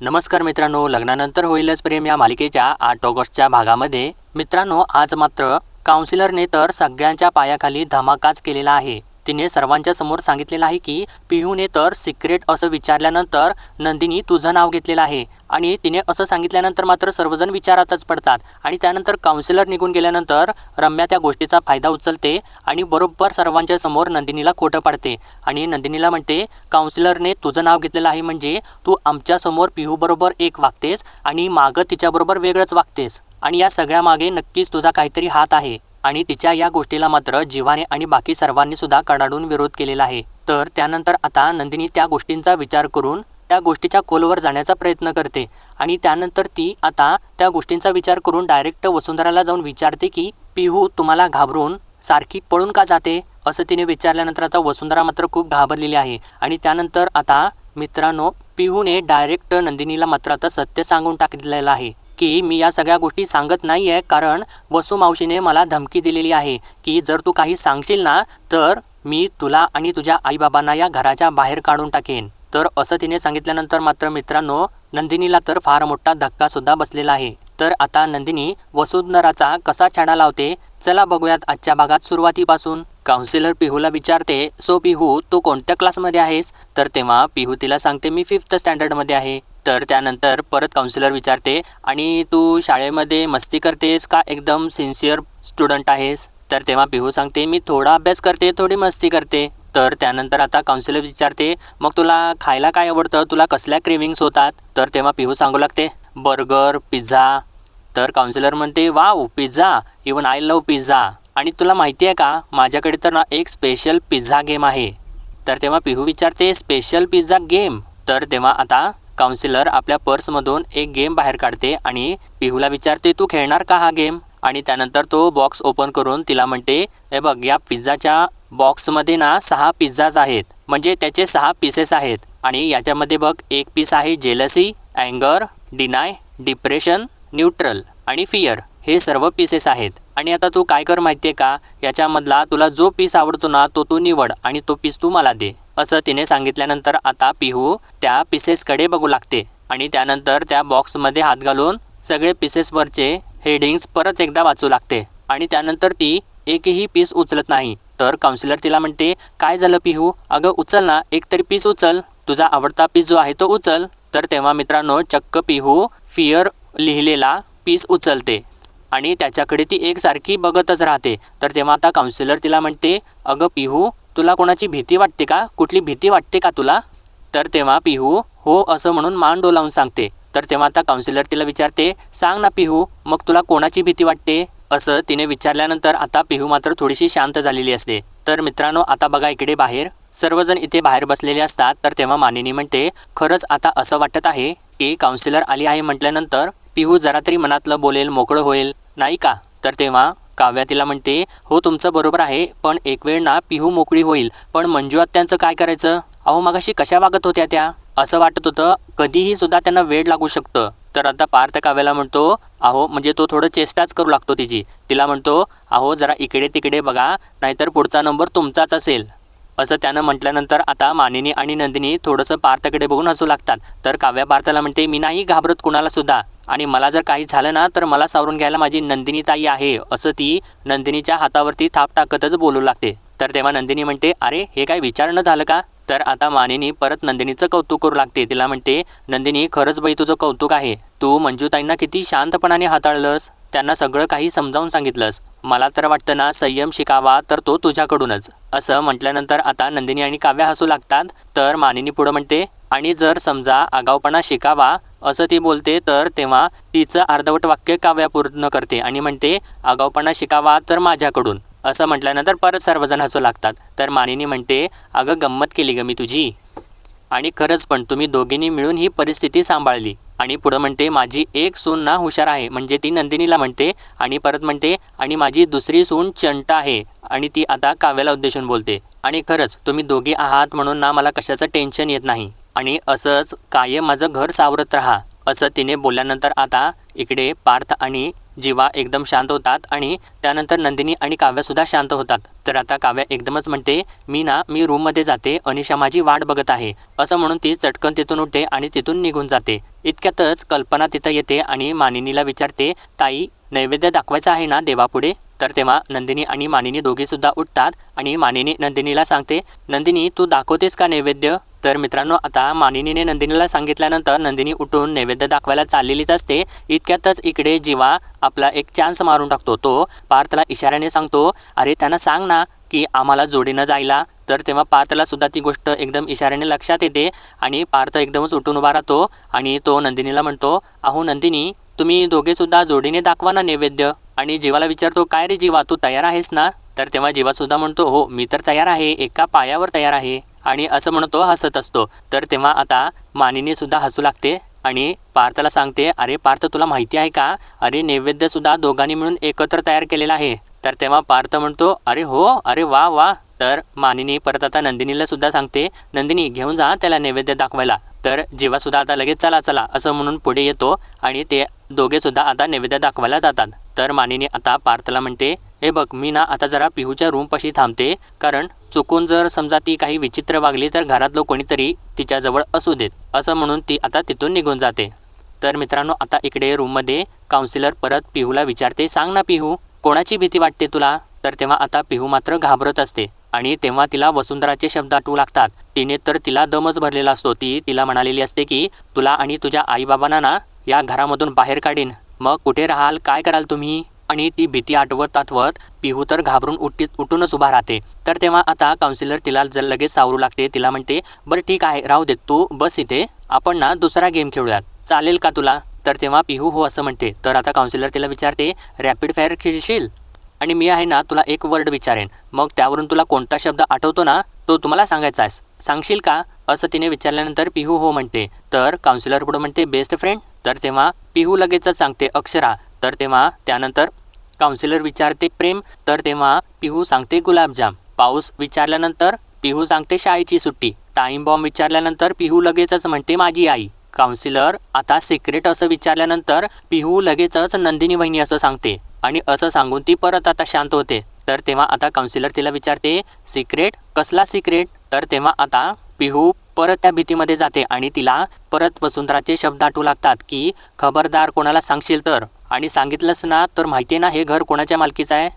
नमस्कार मित्रांनो लग्नानंतर होईलच प्रेम या मालिकेच्या आठ ऑगस्टच्या भागामध्ये. मित्रांनो आज मात्र काउन्सिलरने तर सगळ्यांच्या पायाखाली धमाकाच केलेला आहे. तिने सर्वांच्या समोर सांगितलेलं आहे की पिहूने तर सिक्रेट असं विचारल्यानंतर नंदिनी तुझं नाव घेतलेलं आहे. आणि तिने असं सांगितल्यानंतर मात्र सर्वजण विचारातच पडतात. आणि त्यानंतर काउन्सिलर निघून गेल्यानंतर रम्या त्या गोष्टीचा फायदा उचलते आणि बरोबर सर्वांच्या समोर नंदिनीला खोटं पाडते. आणि नंदिनीला म्हणते काउन्सिलरने तुझं नाव घेतलेलं आहे म्हणजे तू आमच्यासमोर पिहूबरोबर एक वागतेस आणि मागं तिच्याबरोबर वेगळंच वागतेस. आणि या सगळ्या मागे नक्कीच तुझा काहीतरी हात आहे. आणि तिच्या या गोष्टीला मात्र जीवाने आणि बाकी सर्वांनी सुद्धा कडाडून विरोध केलेला आहे. तर त्यानंतर आता नंदिनी त्या गोष्टींचा विचार करून त्या गोष्टीच्या खोलवर जाण्याचा प्रयत्न करते आणि त्यानंतर ती आता त्या गोष्टींचा विचार करून डायरेक्ट वसुंधराला जाऊन विचारते की पिहू तुम्हाला घाबरून सारखी पळून का जाते? असं तिने विचारल्यानंतर आता वसुंधरा मात्र खूप घाबरलेली आहे. आणि त्यानंतर आता मित्रांनो पिहूने डायरेक्ट नंदिनीला मात्र आता सत्य सांगून टाकलेलं आहे. की मी या सगळ्या गोष्टी सांगत नाही आहे कारण वसू मावशीने मला धमकी दिलेली आहे की जर तू काही सांगशील ना तर मी तुला आणि तुझ्या आईबाबांना या घराच्या बाहेर काढून टाकेन. तर असं तिने सांगितल्यानंतर मात्र मित्रांनो नंदिनीला तर फार मोठा धक्कासुद्धा बसलेला आहे. तर आता नंदिनी वसुंधराचा कसा छाडा लावते चला बघूयात आजच्या भागात सुरुवातीपासून. काउन्सिलर पिहूला विचारते सो पिहू तू कोणत्या क्लासमध्ये आहेस? तर तेव्हा पिहू तिला सांगते मी फिफ्थ स्टँडर्डमध्ये आहे. तर त्यानंतर परत काउन्सिलर विचारते आणि तू शाळेमध्ये मस्ती करतेस का? एकदम सिन्सिअर स्टुडंट आहेस. तर तेव्हा पिहू सांगते मी थोडा अभ्यास करते थोडी मस्ती करते. तर त्यानंतर आता काउन्सिलर विचारते मग तुला खायला काय आवडतं? तुला कसल्या क्रेविंग्स होतात? तर तेव्हा पिहू सांगू लागते बर्गर पिझ्झा. तर काउन्सिलर म्हणते wow pizza. Even I love pizza आणि तुला माहिती आहे का माझ्याकडे तर ना एक स्पेशल पिझ्झा गेम आहे. तर तेव्हा पिहू विचारते स्पेशल पिझ्झा गेम तर तेव्हा आता काउन्सिलर आपल्या पर्समधून एक गेम बाहेर काढते आणि पिहूला विचारते तू खेळणार का हा गेम आणि त्यानंतर तो बॉक्स ओपन करून तिला म्हणते हे बघ या पिझ्झाच्या बॉक्समध्ये ना सहा पिझ्झाज आहेत. म्हणजे त्याचे सहा पीसेस आहेत. आणि याच्यामध्ये बघ एक पीस आहे जेलसी अँगर डिनाय डिप्रेशन न्यूट्रल आणि फिअर हे सर्व पीसेस आहेत. आणि आता तू काय कर माहिती आहे का? याच्यामधला तुला जो पीस आवडतो ना तो तू निवड आणि तो पीस तू मला दे. असं तिने सांगितल्यानंतर आता पिहू त्या पिसेसकडे बघू लागते आणि त्यानंतर त्या बॉक्समध्ये हात घालून सगळे पिसेसवरचे हेडिंग्स परत एकदा वाचू लागते. आणि त्यानंतर ती एकही पीस उचलत नाही. तर काउन्सिलर तिला म्हणते काय झालं पिहू? अगं उचल ना एक तरी पीस उचल. तुझा आवडता पीस जो आहे तो उचल. तर तेव्हा मित्रांनो चक्क पिहू फिअर लिहिलेला पीस उचलते. आणि त्याच्याकडे ती एकसारखी बघतच राहते. तर तेव्हा आता काउन्सिलर तिला म्हणते अगं पिहू तुला कोणाची भीती वाटते का? कुठली भीती वाटते का तुला? तर तेव्हा पिहू हो असं म्हणून मान डोलावून सांगते. तर तेव्हा आता काउन्सिलर तिला विचारते सांग ना पिहू मग तुला कोणाची भीती वाटते? असं तिने विचारल्यानंतर आता पिहू मात्र थोडीशी शांत झालेली असते. तर मित्रांनो आता बघा इकडे बाहेर. सर्वजण इथे बाहेर बसलेले असतात. तर तेव्हा मानिनी म्हणते खरंच आता असं वाटत आहे की काउन्सिलर आली आहे म्हटल्यानंतर पिहू जरा तरी मनातलं बोलेल मोकळं होईल. नाही का? तर तेव्हा काव्या तिला म्हणते हो तुमचं बरोबर आहे पण एक वेळ ना पिहू मोकळी होईल. पण मंजू आत्यांचं काय करायचं? अहो मगाशी कशा वागत होत्या त्या? असं वाटत होतं कधीही सुद्धा त्यांना वेळ लागू शकतं. तर आता पार्थ काव्याला म्हणतो अहो म्हणजे तो थोडं चेष्टाच करू लागतो तिची. तिला म्हणतो अहो जरा इकडे तिकडे बघा नाहीतर पुढचा नंबर तुमचाच असेल. असं त्यानं म्हटल्यानंतर आता मानिनी आणि नंदिनी थोडंसं पार्थकडे बघून हसू लागतात. तर काव्या पार्थला म्हणते मी नाही घाबरत कुणाला सुद्धा. आणि मला जर काही झालं ना तर मला सावरून घ्यायला माझी नंदिनी ताई आहे. असं ती नंदिनीच्या हातावरती थाप टाकतच बोलू लागते. तर तेव्हा नंदिनी म्हणते अरे हे काय विचारणं झालं का? तर आता मानिनी परत नंदिनीचं कौतुक करू लागते. तिला म्हणते नंदिनी खरंच बाई तुझं कौतुक आहे. तू मंजूताईंना किती शांतपणाने हाताळलंस. त्यांना सगळं काही समजावून सांगितलंस. मला तर वाटतं ना संयम शिकावा तर तो तुझ्याकडूनच. असं म्हटल्यानंतर आता नंदिनी आणि काव्या हसू लागतात. तर मानिनी पुढं म्हणते आणि जर समजा आगाऊपणा शिकावा असं ती बोलते तर तेव्हा तिचं अर्धवट वाक्य काव्या पूर्ण करते आणि म्हणते आगाऊपणा शिकावा तर माझ्याकडून. असं म्हटल्यानंतर परत सर्वजण हसू लागतात. तर मानिनी म्हणते अगं गंमत केली ग मी तुझी. आणि खरंच पण तुम्ही दोघींनी मिळून ही परिस्थिती सांभाळली. आणि पुढं म्हणते माझी एक सून ना हुशार आहे. म्हणजे ती नंदिनीला म्हणते आणि परत म्हणते आणि माझी दुसरी सून चंट आहे. आणि ती आता काव्याला उद्देशून बोलते आणि खरंच तुम्ही दोघी आहात म्हणून ना मला कशाचं टेन्शन येत नाही. आणि असंच कायम माझं घर सावरत राहा. असं तिने बोलल्यानंतर आता इकडे पार्थ आणि जीवा एकदम शांत होतात आणि त्यानंतर नंदिनी आणि काव्यासुद्धा शांत होतात. तर आता काव्या एकदमच म्हणते मी ना मी रूममध्ये जाते अनिशा माझी वाट बघत आहे. असं म्हणून ती चटकन तिथून उठते आणि तिथून निघून जाते. इतक्यातच कल्पना तिथं येते आणि मानिनीला विचारते ताई नैवेद्य दाखवायचा आहे ना देवापुढे? तर तेव्हा नंदिनी आणि मानिनी दोघेसुद्धा उठतात आणि मानिनी नंदिनीला सांगते नंदिनी तू दाखवतेस का नैवेद्य? तर मित्रांनो आता मानिनीने नंदिनीला सांगितल्यानंतर नंदिनी उठून नैवेद्य दाखवायला चाललेलीच असते. इतक्यातच इकडे जीवा आपला एक चान्स मारून टाकतो. तो पार्थला इशाऱ्याने सांगतो अरे त्यांना सांग ना की आम्हाला जोडीनं जायला. तर तेव्हा पार्थला सुद्धा ती गोष्ट एकदम इशाऱ्याने लक्षात येते आणि पार्थ एकदमच उठून उभा राहतो आणि तो नंदिनीला म्हणतो अहो नंदिनी तुम्ही दोघेसुद्धा जोडीने दाखवा ना नैवेद्य. आणि जीवाला विचारतो काय रे जीवा तू तयार आहेस ना? तर तेव्हा जीवासुद्धा म्हणतो हो मी तर तयार आहे एका पायावर तयार आहे. आणि असं म्हणतो हसत असतो. तर तेव्हा आता मानिनी सुद्धा हसू लागते आणि पार्थला सांगते अरे पार्थ तुला माहिती आहे का? अरे नैवेद्य सुद्धा दोघांनी मिळून एकत्र तयार केलेला आहे. तर तेव्हा पार्थ म्हणतो अरे हो अरे वा वा. तर मानिनी परत आता नंदिनीला सुद्धा सांगते नंदिनी घेऊन जा त्याला नैवेद्य दाखवायला. तर जीवा सुद्धा आता लगेच चला चला असं म्हणून पुढे येतो आणि ते दोघे सुद्धा आता नैवेद्य दाखवायला जातात. तर मानिनी आता पार्थला म्हणते हे बघ मी ना आता जरा पिहूच्या रूमपाशी थांबते कारण चुकून जर समजा ती काही विचित्र वागली तर घरातलं कोणीतरी तिच्याजवळ असू देत असं म्हणून ती आता तिथून निघून जाते. तर मित्रांनो आता इकडे रूममध्ये काउन्सिलर परत पिहूला विचारते सांग ना पिहू कोणाची भीती वाटते तुला? तर तेव्हा आता पिहू मात्र घाबरत असते आणि तेव्हा तिला वसुंधराचे शब्द आठवू लागतात. तिने तर तिला दमच भरलेला असतो. ती तिला म्हणालेली असते की तुला आणि तुझ्या आईबाबांना ना या घरामधून बाहेर काढीन मग कुठे राहाल काय कराल तुम्ही? आणि ती भीती आठवत आठवत पिहू तर घाबरून उठी उठूनच उभा राहते. तर तेव्हा आता काउन्सिलर तिला जर लगेच सावरू लागते तिला म्हणते बरं ठीक आहे राहू दे तू बस इथे. आपण ना दुसरा गेम खेळूयात. चालेल का तुला? तर तेव्हा पिहू हो असं म्हणते. तर आता काउन्सिलर तिला विचारते रॅपिड फायर खेळशील? आणि मी आहे ना तुला एक वर्ड विचारेन. मग त्यावरून तुला कोणता शब्द आठवतो ना तो तुम्हाला सांगायचा आहेस सांगशील का? असं तिने विचारल्यानंतर पिहू हो म्हणते. तर काउन्सिलर पुढे म्हणते बेस्ट फ्रेंड तर तेव्हा पिहू लगेचच सांगते अक्षरा. तर तेव्हा त्यानंतर काउन्सिलर विचारते प्रेम. तर तेव्हा पिहू सांगते गुलाबजाम. पाऊस विचारल्यानंतर पिहू सांगते शाळेची सुट्टी. टाईम बॉम्ब विचारल्यानंतर पिहू लगेचच म्हणते माझी आई. काउन्सिलर आता सिक्रेट असं विचारल्यानंतर पिहू लगेचच नंदिनी वहिनी असं सांगते. आणि असं सांगून ती परत आता शांत होते. तर तेव्हा आता काउन्सिलर तिला विचारते सिक्रेट कसला सिक्रेट तर तेव्हा आता पिहू परत त्या भीतीमध्ये जाते आणि तिला परत वसुंधराचे शब्द आठवू लागतात की खबरदार कोणाला सांगशील तर? आणि सांगितलंस ना तर माहिती आहे ना हे घर कोणाच्या मालकीचं आहे?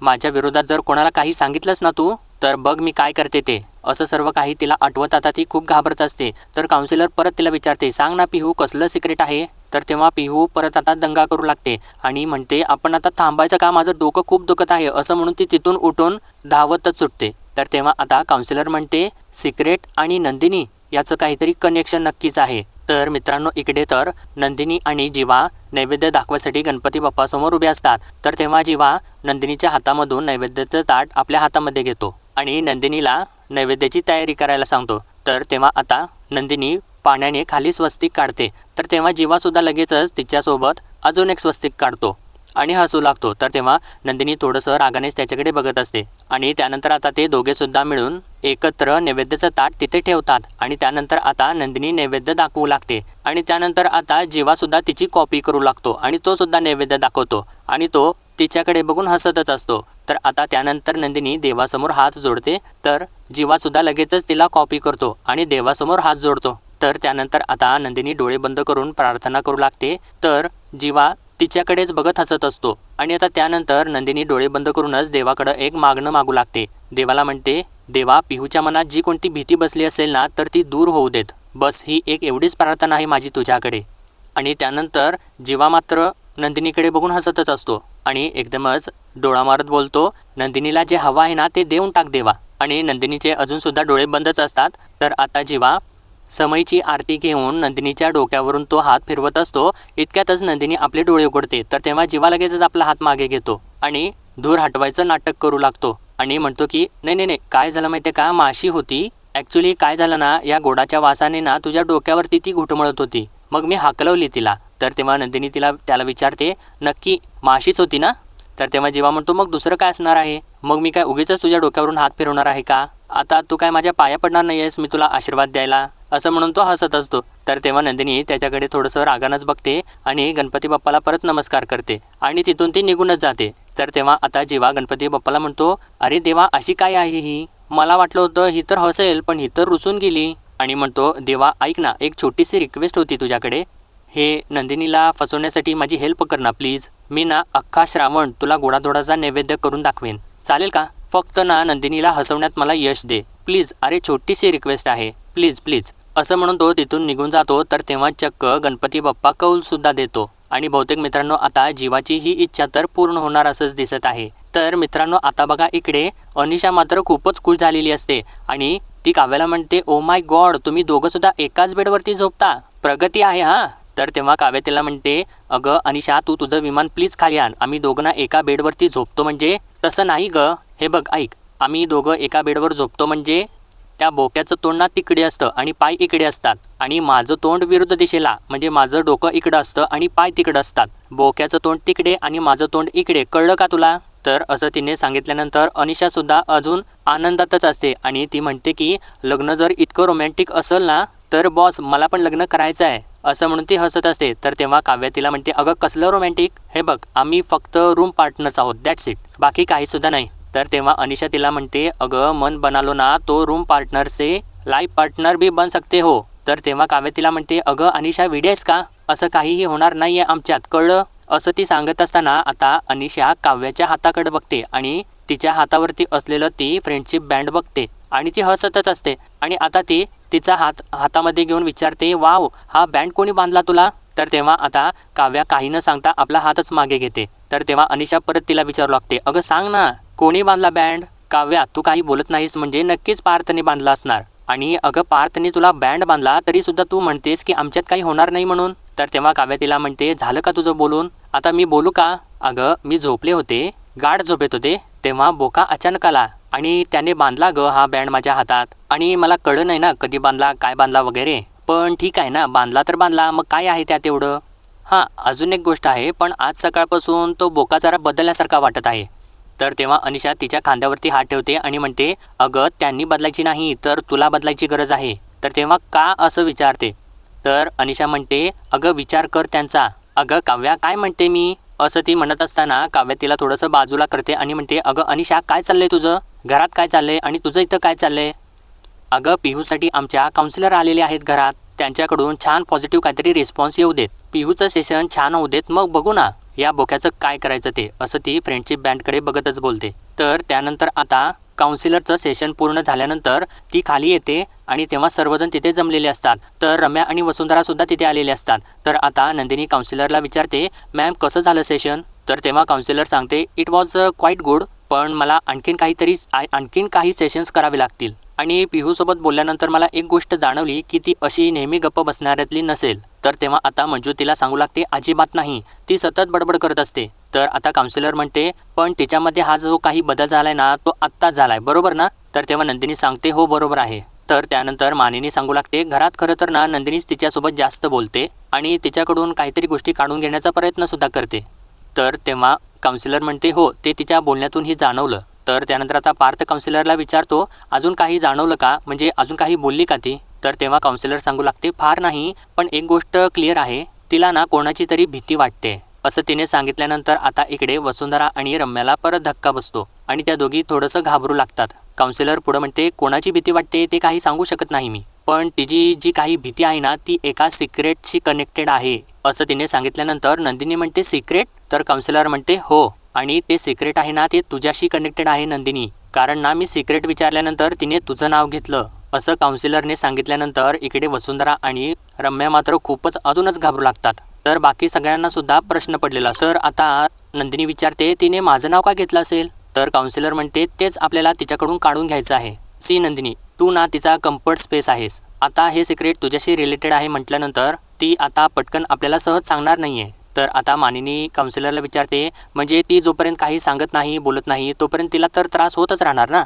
माझ्या विरोधात जर कोणाला काही सांगितलंस ना तू तर बघ मी काय करते ते. असं सर्व काही तिला आठवत आता ती खूप घाबरत असते. तर काउन्सिलर परत तिला विचारते सांग ना पिहू कसलं सिक्रेट आहे? तर तेव्हा पिहू परत आता दंगा करू लागते आणि म्हणते आपण आता थांबायचं का? माझं डोकं खूप दुखत आहे. असं म्हणून ती तिथून उठून धावतच सुटते. तर तेव्हा आता काउन्सिलर म्हणते सिक्रेट आणि नंदिनी याचं काहीतरी कनेक्शन नक्कीच आहे. तर मित्रांनो इकडे तर नंदिनी आणि जीवा नैवेद्य दाखवायसाठी गणपती बाप्पासमोर उभे असतात. तर तेव्हा जीवा नंदिनीच्या हातामधून नैवेद्याचं ताट आपल्या हातामध्ये घेतो आणि नंदिनीला नैवेद्याची तयारी करायला सांगतो. तर तेव्हा आता नंदिनी पाण्याने खाली स्वस्तिक काढते. तर तेव्हा जीवासुद्धा लगेचच तिच्यासोबत अजून एक स्वस्तिक काढतो आणि हसू लागतो. तर तेव्हा नंदिनी थोडंसं रागानेच त्याच्याकडे बघत असते आणि त्यानंतर आता ते दोघेसुद्धा मिळून एकत्र नैवेद्याचं ताट तिथे ठेवतात आणि त्यानंतर आता नंदिनी नैवेद्य दाखवू लागते आणि त्यानंतर आता जीवासुद्धा तिची कॉपी करू लागतो आणि तो सुद्धा नैवेद्य दाखवतो आणि तो तिच्याकडे बघून हसतच असतो. तर आता त्यानंतर नंदिनी देवासमोर हात जोडते. तर जीवासुद्धा लगेचच तिला कॉपी करतो आणि देवासमोर हात जोडतो. तर त्यानंतर आता नंदिनी डोळे बंद करून प्रार्थना करू लागते. तर जीवा तिच्याकडेच बघत हसत असतो. आणि आता त्यानंतर नंदिनी डोळे बंद करूनच देवाकडं एक मागणं मागू लागते. देवाला म्हणते देवा पिहूच्या मनात जी कोणती भीती बसली असेल ना तर ती दूर होऊ देत. बस ही एक एवढीच प्रार्थना आहे माझी तुझ्याकडे. आणि त्यानंतर जीवा मात्र नंदिनीकडे बघून हसतच असतो. आणि एकदमच डोळा मारत बोलतो नंदिनीला जे हवं आहे ना ते देऊन टाक देवा. आणि नंदिनीचे अजूनसुद्धा डोळे बंदच असतात. तर आता जीवा समईची आरती घेऊन नंदिनीच्या डोक्यावरून तो हात फिरवत असतो. इतक्यातच नंदिनी आपले डोळे उघडते तर तेव्हा जीवा लगेचच आपला हात मागे घेतो आणि धूर हटवायचं नाटक करू लागतो आणि म्हणतो की नाही नाही नाही काय झालं माहिती का? माशी होती. ॲक्च्युली काय झालं ना या गोडाच्या वासाने ना तुझ्या डोक्यावरती ती घुटमळत होती. मग मी हाकलवली तिला. तर तेव्हा नंदिनी तिला त्याला विचारते नक्की माशीच होती ना? तर तेव्हा जेव्हा म्हणतो मग दुसरं काय असणार आहे? मग मी काय उगीच तुझ्या डोक्यावरून हात फिरवणार आहे का? आता तू काय माझ्या पाया पडणार नाही आहेस मी तुला आशीर्वाद द्यायला. असं म्हणून तो हसत असतो. तर तेव्हा नंदिनी त्याच्याकडे थोडंसं रागानंच बघते आणि गणपती बाप्पाला परत नमस्कार करते आणि तिथून ती निघूनच जाते. तर तेव्हा आता जेव्हा गणपती बाप्पाला म्हणतो अरे देवा अशी काय आहे ही? मला वाटलं होतं ही तर हसेल पण ही तर रुसून गेली. आणि म्हणतो देवा ऐक ना एक छोटीशी रिक्वेस्ट होती तुझ्याकडे. हे नंदिनीला फसवण्यासाठी माझी हेल्प कर ना प्लीज मी ना अख्खा श्रावण तुला गोडाधोडाचा नैवेद्य करून दाखवेन. चालेल का? फक्त ना नंदिनीला हसवण्यात मला यश दे. प्लीज अरे छोटीशी रिक्वेस्ट आहे. Please please. असं म्हणून तो तिथून निघून जातो तर तेव्हा चक्क गणपती बाप्पा कौल सुद्धा देतो. आणि बहुतेक मित्रांनो आता जीवाची ही इच्छा तर पूर्ण होणार असंच दिसत आहे. तर मित्रांनो आता बघा इकडे अनिशा मात्र खूपच खुश झालेली असते. आणि ती काव्याला म्हणते ओ माय गॉड तुम्ही दोघंसुद्धा एकाच बेडवरती झोपता. प्रगती आहे हा. तर तेव्हा काव्या तिला म्हणते अगं अनिशा तू तुझं विमान प्लीज खाली आण. आम्ही दोघं एका बेडवरती झोपतो म्हणजे तसं नाही ग. हे बघ ऐक. आम्ही दोघं एका बेडवर झोपतो म्हणजे त्या बोक्याचं तोंड ना तिकडे असतं आणि पाय इकडे असतात. आणि माझं तोंड विरुद्ध दिशेला म्हणजे माझं डोकं इकडं असतं आणि पाय तिकडं असतात. बोक्याचं तोंड तिकडे आणि माझं तोंड इकडे. कळलं का तुला? तर असं तिने सांगितल्यानंतर अनिशा सुद्धा अजून आनंदातच असते आणि ती म्हणते की लग्न जर इतकं रोमॅन्टिक असेल ना तर बॉस मला पण लग्न करायचं आहे असं म्हणून ती हसत असते. तर तेव्हा काव्या तिला म्हणते अगं कसलं रोमॅन्टिक हे बघ आम्ही फक्त रूम पार्टनर्स आहोत. दॅट्स इट बाकी काही सुद्धा नाही. तर तेव्हा अनिशा तिला म्हणते अगं मन बनालो ना तो रूम पार्टनर से लाईफ पार्टनर बी बन सकते हो. तर तेव्हा काव्य तिला म्हणते अगं अनिशा विडेस का? असं काहीही होणार नाही आहे आमच्यात. कळलं? असं ती सांगत असताना आता अनिशा काव्याच्या हाताकडे बघते आणि तिच्या हातावरती असलेलं ती फ्रेंडशिप बँड बघते. आणि ती हसतच असते. आणि आता ती तिचा हात हातामध्ये घेऊन विचारते वाव हा बँड कोणी बांधला तुला? तर तेव्हा आता काव्या काही न सांगता आपला हातच मागे घेते. तर तेव्हा अनिशा परत तिला विचारू लागते अगं सांग ना कोणी बांधला बँड? काव्या तू काही बोलत नाहीस म्हणजे नक्कीच पार्थने बांधला असणार. आणि अगं पार्थने तुला बँड बांधला तरी सुद्धा तू म्हणतेस की आमच्यात काही होणार नाही म्हणून. तर तेव्हा काव्या तिला म्हणते झालं का तुझं बोलून? आता मी बोलू का? अगं मी झोपले होते गाढ झोपेत होते तेव्हा बोका अचानक आला. आणि त्याने बांधला ग हा बँड माझ्या हातात. आणि मला कळलं नाही ना कधी बांधला काय बांधला वगैरे. पण ठीक आहे ना बांधला तर बांधला मग काय आहे त्यात एवढं? हां अजून एक गोष्ट आहे पण आज सकाळपासून तो बोका जरा बदलण्यासारखा वाटत आहे. तर तेव्हा अनिशा तिच्या खांद्यावरती हात ठेवते आणि म्हणते अगं त्यांनी बदलायची नाही तर तुला बदलायची गरज आहे. तर तेव्हा का असं विचारते? तर अनिशा म्हणते अगं विचार कर त्यांचा. अगं काव्या काय म्हणते मी? असं ती म्हणत असताना काव्या तिला थोडंसं बाजूला करते आणि म्हणते अगं अनिशा काय चाललंय तुझं? घरात काय चाललंय आणि तुझं इथं काय चाललंय? अगं पिहूसाठी आमच्या काउन्सिलर आलेले आहेत घरात. त्यांच्याकडून छान पॉझिटिव्ह काहीतरी रिस्पॉन्स येऊ देत. पिहूचं सेशन छान होऊ देत. मग बघू ना या बोक्याचं काय करायचं ते असं ती फ्रेंडशिप बँडकडे बघतच बोलते. तर त्यानंतर आता काउन्सिलरचं सेशन पूर्ण झाल्यानंतर ती खाली येते आणि तेव्हा सर्वजण तिथे जमलेले असतात. तर रम्या आणि वसुंधरा सुद्धा तिथे आलेले असतात. तर आता नंदिनी काउन्सिलरला विचारते मॅम कसं झालं सेशन तर तेव्हा काउन्सिलर सांगते इट वॉज क्वाईट गुड पण मला आणखीन काहीतरी आणखीन काही सेशन्स करावे लागतील. आणि पिहूसोबत बोलल्यानंतर मला एक गोष्ट जाणवली की ती अशी नेहमी गप्प बसणाऱ्यातली नसेल. तर तेव्हा आता मंजू तिला सांगू लागते अजिबात नाही. ती सतत बडबड करत असते. तर आता काउन्सिलर म्हणते पण तिच्यामध्ये हा जो काही बदल झालाय ना तो आत्ताच झालाय. बरोबर ना? तर तेव्हा नंदिनी सांगते हो बरोबर आहे. तर त्यानंतर मानिनी सांगू लागते घरात खरं तर ना नंदिनीच तिच्यासोबत जास्त बोलते आणि तिच्याकडून काहीतरी गोष्टी काढून घेण्याचा प्रयत्न सुद्धा करते. तर तेव्हा काउन्सिलर म्हणते हो ते तिच्या बोलण्यातून ही जाणवलं. तर त्यानंतर आता पार्थ काउन्सिलरला विचारतो अजून काही जाणवलं का? म्हणजे अजून काही बोलली का ती? तर तेव्हा काउन्सिलर सांगू लागते फार नाही पण एक गोष्ट क्लिअर आहे. तिला ना कोणाची तरी भीती वाटते. असं तिने सांगितल्यानंतर आता इकडे वसुंधरा आणि रम्याला परत धक्का बसतो आणि त्या दोघी थोडंसं घाबरू लागतात. काउन्सिलर पुढं म्हणते कोणाची भीती वाटते ते काही सांगू शकत नाही मी. पण तिची जी काही भीती आहे ना ती एका सिक्रेटशी कनेक्टेड आहे असं तिने सांगितल्यानंतर नंदिनी म्हणते सिक्रेट तर काउन्सिलर म्हणते हो. आणि ते सिक्रेट आहे ना ते तुझ्याशी कनेक्टेड आहे नंदिनी. कारण ना मी सिक्रेट विचारल्यानंतर तिने तुझं नाव घेतलं असं काउन्सिलरने सांगितल्यानंतर इकडे वसुंधरा आणि रम्या मात्र खूपच अजूनच घाबरू लागतात. तर बाकी सगळ्यांना सुद्धा प्रश्न पडलेला सर आता नंदिनी विचारते तिने माझं नाव का घेतलं असेल? तर काउन्सिलर म्हणते तेच आपल्याला तिच्याकडून काढून घ्यायचं आहे. सी नंदिनी तू ना तिचा कम्फर्ट स्पेस आहेस. आता हे सिक्रेट तुझ्याशी रिलेटेड आहे म्हटल्यानंतर ती आता पटकन आपल्याला सहज सांगणार नाही आहे तर आता मानिनी काउन्सिलरला विचारते म्हणजे ती जोपर्यंत काही सांगत नाही बोलत नाही तोपर्यंत तिला तर त्रास होतच राहणार ना?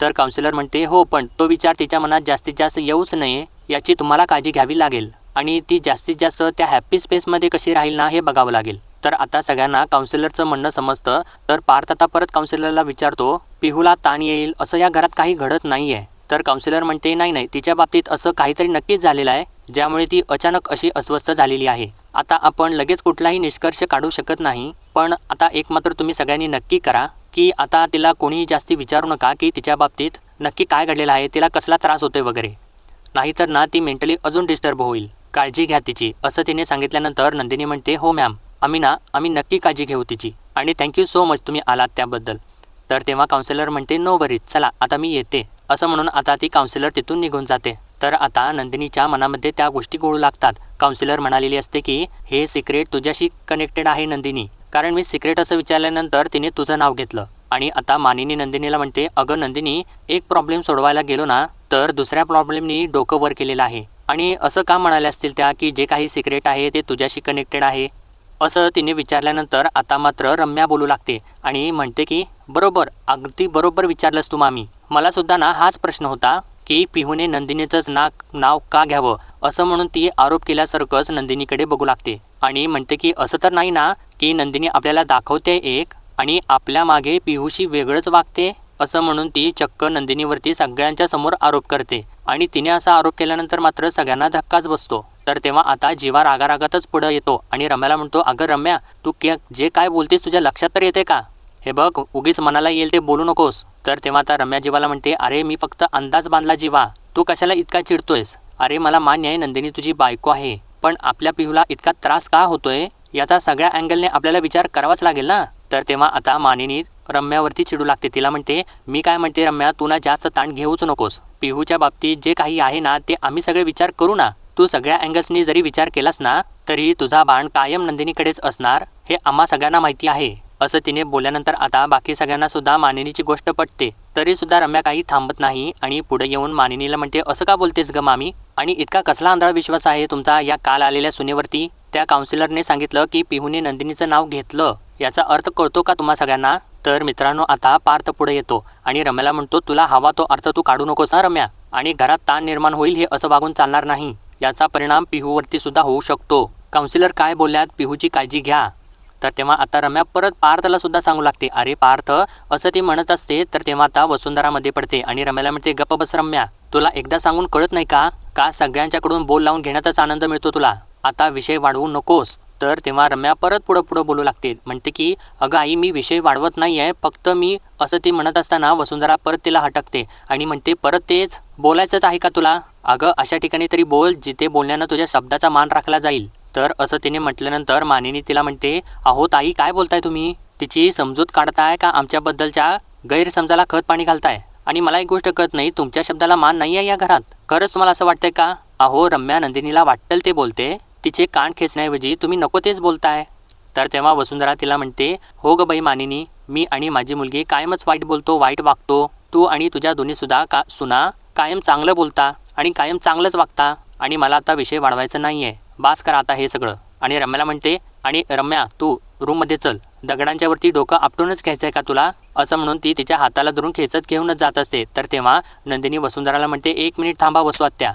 तर काउन्सिलर म्हणते हो पण तो विचार तिच्या मनात जास्तीत जास्त येऊच नये याची तुम्हाला काळजी घ्यावी लागेल. आणि ती जास्तीत जास्त त्या हॅप्पी स्पेसमध्ये कशी राहील ना हे बघावं लागेल. तर आता सगळ्यांना काउन्सिलरचं म्हणणं समजतं. तर पार्थ आता परत काउन्सिलरला विचारतो पिहूला ताण येईल? असं या घरात काही घडत नाही आहे तर काउन्सिलर म्हणते नाही नाही तिच्या बाबतीत असं काहीतरी नक्कीच झालेलं आहे ज्यामुळे ती अचानक अशी अस्वस्थ झालेली आहे. आता आपण लगेच कुठलाही निष्कर्ष काढू शकत नाही पण आता एक मात्र तुम्ही सगळ्यांनी नक्की करा की आता तिला कोणीही जास्ती विचारू नका की तिच्या बाबतीत नक्की काय घडलेलं आहे तिला कसला त्रास होतोय वगैरे. नाहीतर ना ती मेंटली अजून डिस्टर्ब होईल. काळजी घ्या तिची असं तिने सांगितल्यानंतर नंदिनी म्हणते हो मॅम आम्ही ना आम्ही नक्की काळजी घेऊ तिची. आणि थँक्यू सो मच तुम्ही आलात त्याबद्दल. तर तेव्हा काउन्सिलर म्हणते नो वरीज चला आता मी येते. असं म्हणून आता ती काउन्सिलर तिथून निघून जाते. तर आता नंदिनीच्या मनामध्ये त्या गोष्टी गोळू लागतात. काउन्सिलर म्हणालेली असते की हे सिक्रेट तुझ्याशी कनेक्टेड आहे नंदिनी. कारण मी सिक्रेट असं विचारल्यानंतर तिने तुझं नाव घेतलं. आणि आता मानिनी नंदिनीला म्हणते अगं नंदिनी एक प्रॉब्लेम सोडवायला गेलो ना तर दुसऱ्या प्रॉब्लेमनी डोकं वर केलेलं आहे. आणि असं का म्हणाले असतील त्या की जे काही सिक्रेट आहे ते तुझ्याशी कनेक्टेड आहे? असं तिने विचारल्यानंतर आता मात्र रम्या बोलू लागते आणि म्हणते की बरोबर अगदी बरोबर विचारलंस तू मामी. मला सुद्धा ना हाच प्रश्न होता की पिहूने नंदिनीचंच ना नाव का घ्यावं? असं म्हणून ती आरोप केल्यासारखंच नंदिनीकडे बघू लागते आणि म्हणते की असं तर नाही ना की नंदिनी आपल्याला दाखवते एक आणि आपल्या मागे पिहूशी वेगळंच वागते? असं म्हणून ती चक्क नंदिनीवरती सगळ्यांच्या समोर आरोप करते आणि तिने असा आरोप केल्यानंतर मात्र सगळ्यांना धक्काच बसतो. तर तेव्हा आता जीवा रागारागातच पुढं येतो आणि रम्याला म्हणतो अगं रम्या तू के जे काय बोलतेस तुझ्या लक्षात तर येते का? हे बघ उगीच मनाला येईल ते बोलू नकोस. तर तेव्हा आता रम्या जीवाला म्हणते अरे मी फक्त अंदाज बांधला जीवा. तू कशाला इतका चिडतोयस? अरे मला मान्य आहे नंदिनी तुझी बायको आहे. पण आपल्या पिहूला इतका त्रास का होतोय? याचा सगळ्या अँगलने आपल्याला विचार करावाच लागेल ना? तर तेव्हा आता मानिनी रम्यावरती चिडू लागते. तिला म्हणते मी काय म्हणते रम्या तू ना जास्त ताण घेऊच नकोस. पिहूच्या बाबतीत जे काही आहे ना ते आम्ही सगळे विचार करू ना. तू सगळ्या अँगल्सनी जरी विचार केलास ना तरी तुझा बाण कायम नंदिनीकडेच असणार हे आम्हा सगळ्यांना माहिती आहे. असं तिने बोलल्यानंतर आता बाकी सगळ्यांना सुद्धा मानिनीची गोष्ट पटते. तरी सुद्धा रम्या काही थांबत नाही आणि पुढे येऊन मानिनीला म्हणते असं का बोलतेस ग मामी? आणि इतका कसला आंधळा विश्वास आहे तुमचा या काल आलेल्या सुनेवरती? त्या काउन्सिलरने सांगितलं की पिहूने नंदिनीचं नाव घेतलं. याचा अर्थ कळतो का तुम्हा सगळ्यांना? तर मित्रांनो आता पार्थ पुढे येतो आणि रम्याला म्हणतो तुला हवा तो अर्थ तू काढू नकोस हा रम्या? आणि घरात ताण निर्माण होईल हे असं वागून चालणार नाही. याचा परिणाम पिहूवरती सुद्धा होऊ शकतो. काउन्सिलर काय बोलल्यात? पिहूची काळजी घ्या. तर तेव्हा आता रम्या परत पार्थला सुद्धा सांगू लागते. अरे पार्थ असं ती म्हणत असते तर तेव्हा आता वसुंधरामध्ये पडते आणि रम्याला म्हणते गप्प बस रम्या तुला एकदा सांगून कळत नाही का? का सगळ्यांच्याकडून बोल लावून घेण्याचाच आनंद मिळतो तुला? आता विषय वाढवू नकोस. तर तेव्हा रम्या परत पुढं पुढं बोलू लागते. म्हणते की अगं आई मी विषय वाढवत नाही आहे फक्त मी असं ती म्हणत असताना वसुंधरा परत तिला हटकते आणि म्हणते परत तेच बोलायचंच आहे का तुला? अगं अशा ठिकाणी तरी बोल जिथे बोलण्यानं तुझ्या शब्दाचा मान राखला जाईल. तर असं तिने म्हटल्यानंतर मानिनी तिला म्हणते अहो ताई काय बोलताय तुम्ही? तिची समजूत काढताय का आमच्याबद्दलच्या गैरसमजाला खत पाणी घालताय? आणि मला एक गोष्ट कळत नाही तुमच्या शब्दाला मान नाही आहे या घरात? खरंच तुम्हाला असं वाटतंय का? अहो रम्या नंदिनीला वाटतं ते बोलते. तिचे कान खेचण्याऐवजी तुम्ही नको तेच बोलताय. तर तेव्हा वसुंधरा तिला म्हणते हो ग बाई मानिनी मी आणि माझी मुलगी कायमच वाईट बोलतो वाईट वागतो. तू आणि तुझ्या दोन्हीसुद्धा का सुना कायम चांगलं बोलता. आणि कायम चांगलंच वागता आणि मला आता विषय वाढवायचा नाही आहे बास करा आता हे सगळं. आणि रम्याला म्हणते आणि रम्या तू रूममध्ये चल. दगडांच्या वरती डोकं आपटूनच घ्यायचं आहे का तुला? असं म्हणून ती तिच्या हाताला धरून खेचत घेऊनच जात असते. तर तेव्हा नंदिनी वसुंधराला म्हणते एक मिनिट थांबा बसू त्या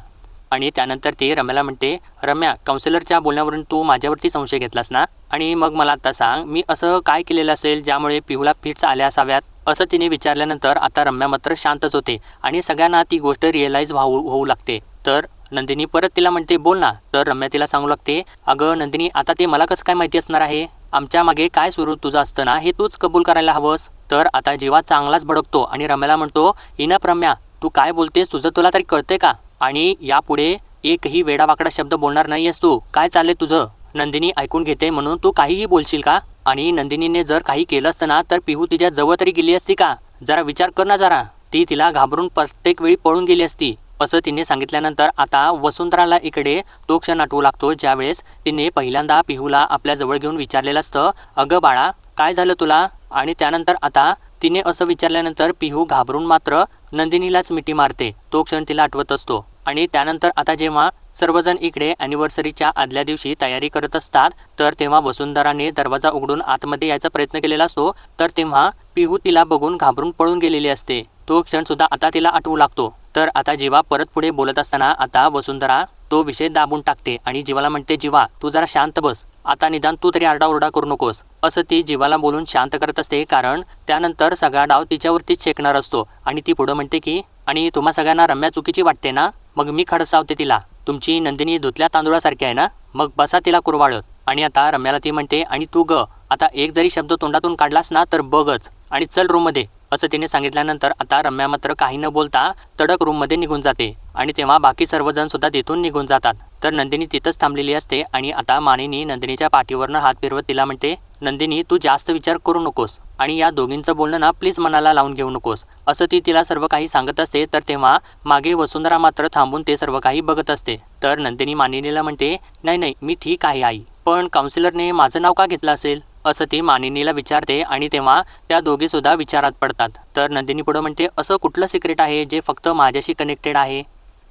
आणि त्यानंतर ती रम्याला म्हणते रम्या काउन्सिलरच्या बोलण्यावरून तू माझ्यावरती संशय घेतलास ना? आणि मग मला आता सांग मी असं काय केलेलं असेल ज्यामुळे पिहूला फिट्स आल्या असाव्यात? असं तिने विचारल्यानंतर आता रम्या मात्र शांतच होते आणि सगळ्यांना ती गोष्ट रिअलाईज व्हावू होऊ लागते. तर नंदिनी परत तिला म्हणते बोल ना. तर रम्या तिला सांगू लागते अगं नंदिनी आता ते मला कसं काय माहिती असणार आहे? आमच्या मागे काय सुरू तुझं असतं ना? हे तूच कबूल करायला हवंस. तर आता जीवा चांगलाच भडकतो आणि रम्याला म्हणतो इनप रम्या तू काय बोलतेस? तुझं तुला तरी कळतंय का? आणि यापुढे एकही वेडावाकडा शब्द बोलणार नाहीयेस तू. काय चाललंय तुझं? नंदिनी ऐकून घेते म्हणून तू काहीही बोलशील का? आणि नंदिनीने जर काही केलं असतं ना तर पिहू तिच्या जवळ तरी गेली असती का? जरा विचार कर ना जरा. ती तिला घाबरून प्रत्येक वेळी पळून गेली असती. असं तिने सांगितल्यानंतर आता वसुंधराला इकडे तो क्षण आठवू लागतो ज्यावेळेस तिने पहिल्यांदा पिहूला आपल्याजवळ घेऊन विचारलेलं असतं अगं बाळा काय झालं तुला? आणि त्यानंतर आता तिने असं विचारल्यानंतर पिहू घाबरून मात्र नंदिनीलाच मिठी मारते. तो क्षण तिला आठवत असतो. आणि त्यानंतर आता जेव्हा सर्वजण इकडे अॅनिव्हर्सरीच्या आदल्या दिवशी तयारी करत असतात. तर तेव्हा वसुंधराने दरवाजा उघडून आतमध्ये यायचा प्रयत्न केलेला असतो. तर तेव्हा पिहू तिला बघून घाबरून पळून गेलेली असते. तो क्षण सुद्धा आता तिला आठवू लागतो. तर आता जीवा परत पुढे बोलत असताना आता वसुंधरा तो विषय दाबून टाकते आणि जीवाला म्हणते जीवा तू जरा शांत बस. आता निदान तू तरी आरडाओरडा करू नकोस. असं ती जीवाला बोलून शांत करत असते कारण त्यानंतर सगळा डाव तिच्यावरतीच शेकणार असतो आणि ती पुढं म्हणते की आणि तुम्हा सगळ्यांना रम्या चुकीची वाटते ना? मग मी खडसावते तिला. तुमची नंदिनी धुतल्या तांदुळासारखी आहे ना? मग बसा तिला कुरवाळत. आणि आता रम्याला ती म्हणते आणि तू ग आता एक जरी शब्द तोंडातून काढलास ना तर बघच. आणि चल रूममध्ये असं तिने सांगितल्यानंतर आता रम्या मात्र काही न बोलता तडक रूममध्ये निघून जाते. आणि तेव्हा बाकी सर्वजण सुद्धा तिथून निघून जातात. तर नंदिनी तिथंच थांबलेली असते आणि आता मानिनी नंदिनीच्या पाठीवरनं हात फिरवत तिला म्हणते नंदिनी तू जास्त विचार करू नकोस आणि या दोघींचं बोलणं ना प्लीज मनाला लावून घेऊ नकोस. असं ती तिला सर्व काही सांगत असते तर तेव्हा मागे वसुंधरा मात्र थांबून ते सर्व काही बघत असते. तर नंदिनी मानिनीला म्हणते नाही नाही मी ठीक आहे आई. पण काउन्सिलरने माझं नाव का घेतलं असेल? असं ती मानिनीला विचारते आणि तेव्हा त्या दोघीसुद्धा विचारात पडतात. तर नंदिनी पुढं म्हणते असं कुठलं सिक्रेट आहे जे फक्त माझ्याशी कनेक्टेड आहे?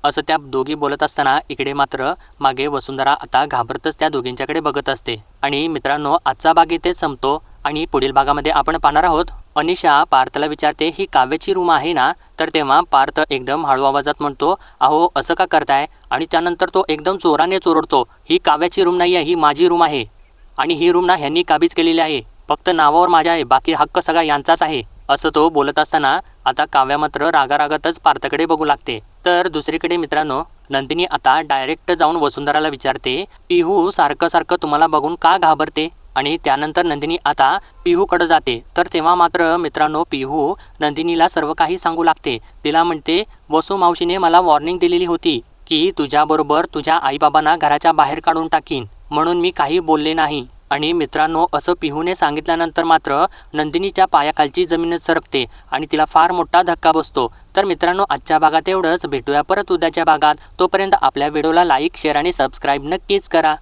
असं त्या दोघी बोलत असताना इकडे मात्र मागे वसुंधरा आता घाबरतच त्या दोघींच्याकडे बघत असते. आणि मित्रांनो आजचा भाग इथेच संपतो आणि पुढील भागामध्ये आपण पाहणार आहोत. अनिशा पार्थला विचारते ही काव्याची रूम आहे ना? तर तेव्हा पार्थ एकदम हळू आवाजात म्हणतो अहो असं का करताय? आणि त्यानंतर तो एकदम चोराने चोरडतो ही काव्याची रूम नाही आहे ही माझी रूम आहे. आणि ही रूम ना ह्यांनी काबीज केलेली आहे. फक्त नावावर माझ्या आहे बाकी हक्क सगळा यांचाच आहे असं तो बोलत असताना आता काव्या मात्र रागारागातच पार्थकडे बघू लागते. तर दुसरीकडे मित्रांनो नंदिनी आता डायरेक्ट जाऊन वसुंधराला विचारते पिहू सारखं सारखं तुम्हाला बघून का घाबरते? आणि त्यानंतर नंदिनी आता पिहूकडे जाते. तर तेव्हा मात्र मित्रांनो पिहू नंदिनीला सर्व काही सांगू लागते. तिला म्हणते वसू मावशीने मला वॉर्निंग दिलेली होती की तुझ्याबरोबर तुझ्या आईबाबांना घराच्या बाहेर काढून टाकीन. म्हणून मी काही बोलले नाही. आणि मित्रांनो असं पिहूने सांगितल्यानंतर मात्र नंदिनीच्या पायाखालची जमीनच सरकते आणि तिला फार मोठा धक्का बसतो. तर मित्रांनो आजच्या भागात एवढंच. भेटूया परत उद्याच्या भागात. तोपर्यंत आपल्या व्हिडिओला लाईक शेअर आणि सबस्क्राईब नक्कीच करा.